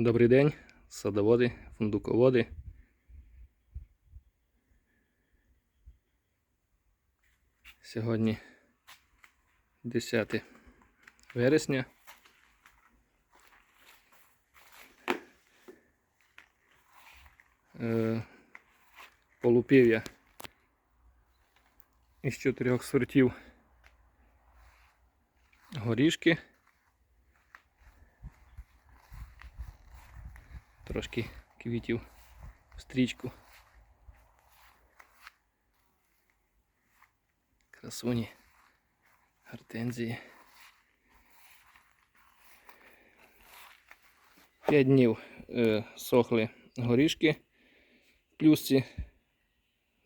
Добрий день, садоводи, фундуководи. Сьогодні 10 вересня. Е, Полупів'я із чотирьох сортів горішки. Трошки квітів в стрічку. Красуні, гортензії. П'ять днів е, сохли горішки в плюсці.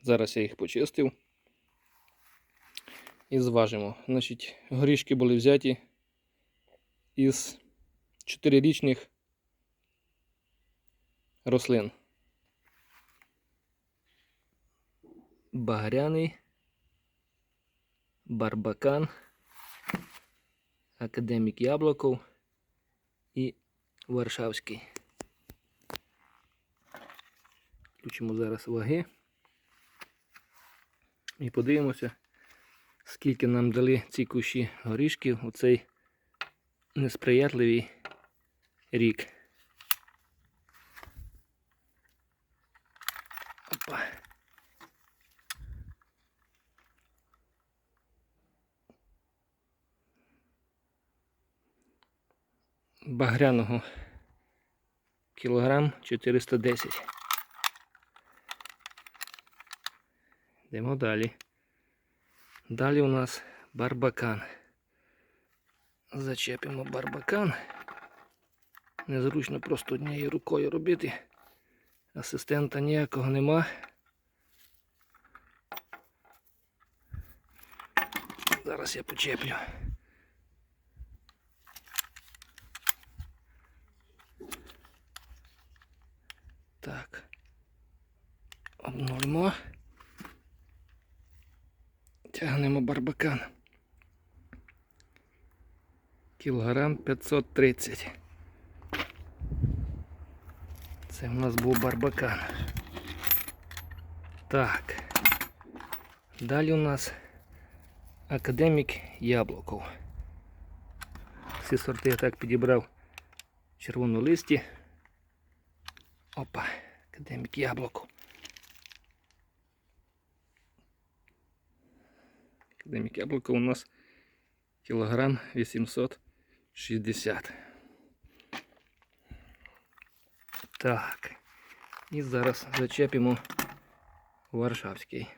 Зараз я їх почистив. І зважимо. Значить, горішки були взяті із 4-річних рослин. Багряний, барбакан, академік Яблоков і Варшавський. Включимо зараз ваги і подивимося, скільки нам дали ці кущі горішків у цей несприятливий рік. Опа. Багряного кілограм 410. Йдемо далі. Далі у нас барбакан. Зачепимо барбакан. Незручно просто однією рукою робити. Асистента ніякого нема. Зараз я почеплю. Так. Обнулимо. Тягнемо барбакан. Кілограм 530. Це в нас був барбакан. Так. Далі у нас академік Яблоков. Всі сорти я так підібрав червонолисті. Опа, академік Яблоков. Академік Яблоков у нас кілограм 860. Так. І зараз зачепимо Варшавський.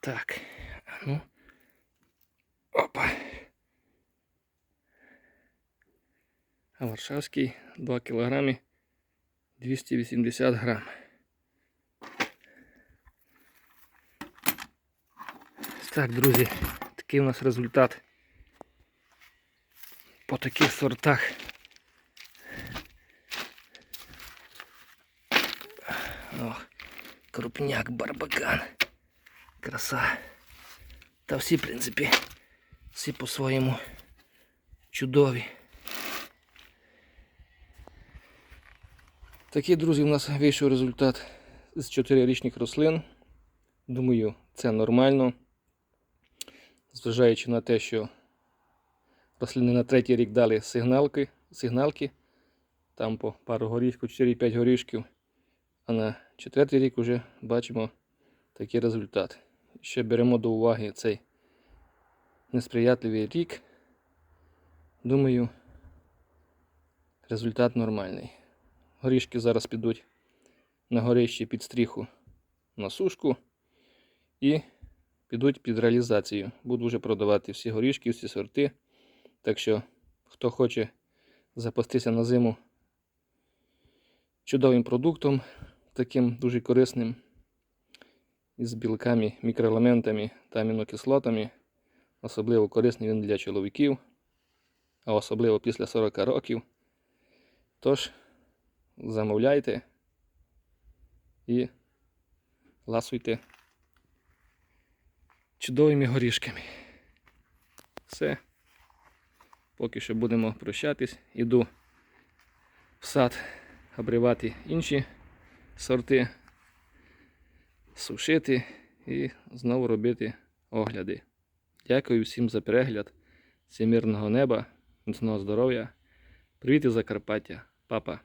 Так. Ну. Опа. А Варшавський 2 кілограми 280 грам. Так, друзі, такий у нас результат по таких сортах. Ох, крупняк, барбакан. Краса. Та всі, в принципі, всі по-своєму чудові. Такий, друзі, у нас вийшов результат з 4-річних рослин. Думаю, це нормально. Зважаючи на те, що рослини на третій рік дали сигналки, сигналки, там по пару горішків, 4-5 горішків, а на четвертий рік вже бачимо такий результат. Ще беремо до уваги цей несприятливий рік. Думаю, результат нормальний. Горішки зараз підуть на горищі під стріху на сушку і підуть під реалізацію. Буду вже продавати всі горішки, всі сорти. Так що, хто хоче запастися на зиму чудовим продуктом, таким дуже корисним, із білками, мікроелементами та амінокислотами, особливо корисний він для чоловіків, а особливо після 40 років. Тож, замовляйте і ласуйте чудовими горішками. Все. Поки що будемо прощатись. Іду в сад обривати інші сорти, сушити і знову робити огляди. Дякую всім за перегляд. Всім мирного неба, міцного здоров'я. Привіт із Закарпаття, папа.